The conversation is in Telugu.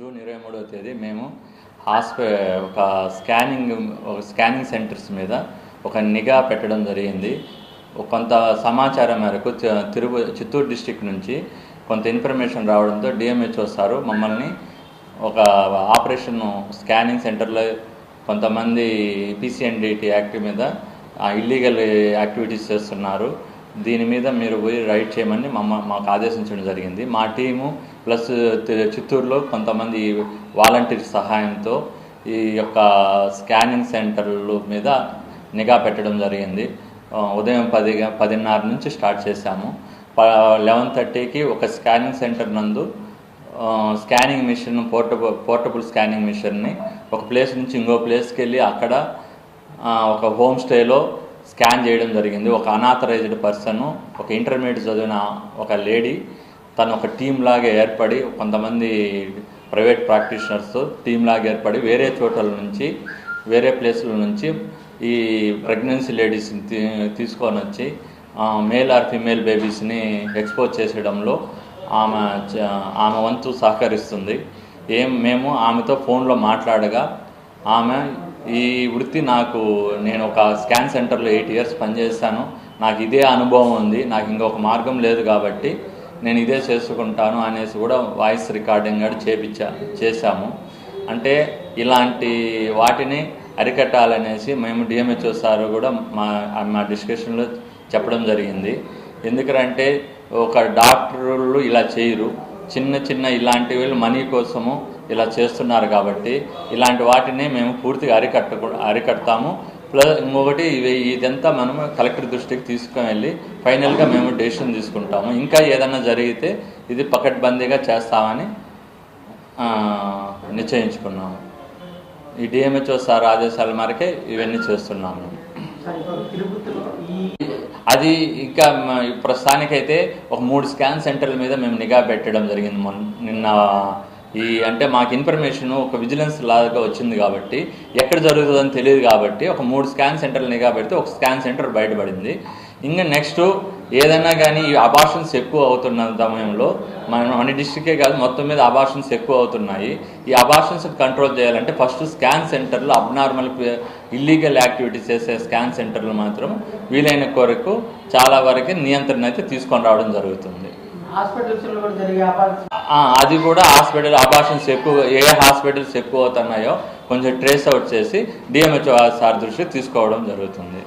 జూన్ ఇరవై మూడవ తేదీ మేము హాస్పి ఒక స్కానింగ్ ఒక స్కానింగ్ సెంటర్స్ మీద ఒక నిఘా పెట్టడం జరిగింది. కొంత సమాచారం మేరకు తిరుగు చిత్తూరు డిస్టిక్ నుంచి కొంత ఇన్ఫర్మేషన్ రావడంతో డిఎంహెచ్ఓ సారు మమ్మల్ని ఒక ఆపరేషన్ స్కానింగ్ సెంటర్లో కొంతమంది పీసీఎన్డిటి యాక్ట్ మీద ఇల్లీగల్ యాక్టివిటీస్ చేస్తున్నారు. దీని మీద మీరు పోయి రైడ్ చేయమని మమ్మ మాకు ఆదేశించడం జరిగింది. మా టీము ప్లస్ చిత్తూరులో కొంతమంది వాలంటీర్ సహాయంతో ఈ యొక్క స్కానింగ్ సెంటర్ల మీద నిఘా పెట్టడం జరిగింది. ఉదయం పది పదిన్నర నుంచి స్టార్ట్ చేశాము. లెవెన్ థర్టీకి ఒక స్కానింగ్ సెంటర్ నందు scanning machine portable portable scanning మిషన్ని ఒక ప్లేస్ నుంచి ఇంకో ప్లేస్కి వెళ్ళి అక్కడ ఒక హోమ్ స్టేలో స్కాన్ చేయడం జరిగింది. ఒక అనాథరైజ్డ్ పర్సన్ ఒక ఇంటర్మీడియట్ చదివిన ఒక లేడీ తను ఒక టీం లాగా ఏర్పడి కొంతమంది ప్రైవేట్ ప్రాక్టీషనర్స్ టీం లాగా ఏర్పడి వేరే చోట్ల నుంచి వేరే ప్లేసుల నుంచి ఈ ప్రెగ్నెన్సీ లేడీస్ని తీ తీసుకొని వచ్చి మేల్ ఆర్ ఫిమేల్ బేబీస్ని ఎక్స్పోజ్ చేసేయడంలో ఆమె ఆమె వంతు సహకరిస్తుంది. ఏం మేము ఆమెతో ఫోన్లో మాట్లాడగా ఆమె ఈ వృత్తి నాకు నేను ఒక స్కాన్ సెంటర్లో ఎయిట్ ఇయర్స్ పనిచేస్తాను నాకు ఇదే అనుభవం ఉంది. నాకు ఇంకొక మార్గం లేదు కాబట్టి నేను ఇదే చేసుకుంటాను అనేసి కూడా వాయిస్ రికార్డింగ్ కూడా చేపించా చేశాము. అంటే ఇలాంటి వాటిని అరికట్టాలనేసి మేము డిఎంహెచ్ఓ సార్ కూడా మా మా డిస్కషన్లో చెప్పడం జరిగింది. ఎందుకంటే ఒక డాక్టర్లు ఇలా చేయరు. చిన్న చిన్న ఇలాంటి వీళ్ళు మనీ కోసము ఇలా చేస్తున్నారు కాబట్టి ఇలాంటి వాటిని మేము పూర్తిగా అరికట్ట అరికడతాము. ప్లస్ ఇంకొకటి ఇవి ఇదంతా మనం కలెక్టర్ దృష్టికి తీసుకుని వెళ్ళి ఫైనల్గా మేము డెసిషన్ తీసుకుంటాము. ఇంకా ఏదైనా జరిగితే ఇది పకడ్బందీగా చేస్తామని నిశ్చయించుకున్నాము. ఈ డిఎంహెచ్ఓ సార్ ఆదేశాల మేరకే ఇవన్నీ చేస్తున్నాము. అది ఇంకా ప్రస్తుతానికైతే ఒక మూడు స్కాన్ సెంటర్ల మీద మేము నిఘా పెట్టడం జరిగింది మొన్న నిన్న ఈ అంటే మాకు ఇన్ఫర్మేషన్ ఒక విజిలెన్స్ లాగా వచ్చింది కాబట్టి ఎక్కడ జరుగుతుందని తెలియదు కాబట్టి ఒక మూడు స్కాన్ సెంటర్లు నిఘా పెడితే ఒక స్కాన్ సెంటర్ బయటపడింది. ఇంకా నెక్స్ట్ ఏదైనా కానీ ఈ అబార్షన్స్ ఎక్కువ అవుతున్న సమయంలో మన మన డిస్టికే కాదు మొత్తం మీద అబార్షన్స్ ఎక్కువ అవుతున్నాయి. ఈ అబార్షన్స్ కంట్రోల్ చేయాలంటే ఫస్ట్ స్కాన్ సెంటర్లు అబ్నార్మల్ ఇల్లీగల్ యాక్టివిటీస్ చేసే స్కాన్ సెంటర్లు మాత్రం వీలైన కొరకు చాలా వరకు నియంత్రణ అయితే తీసుకొని రావడం జరుగుతుంది. అది కూడా హాస్పిటల్ అబార్షన్స్ ఎక్కువ ఏ హాస్పిటల్స్ ఎక్కువ అవుతున్నాయో కొంచెం ట్రేస్ అవుట్ చేసి డిఎంహెచ్ఓ సార్ దృష్టికి తీసుకోవడం జరుగుతుంది.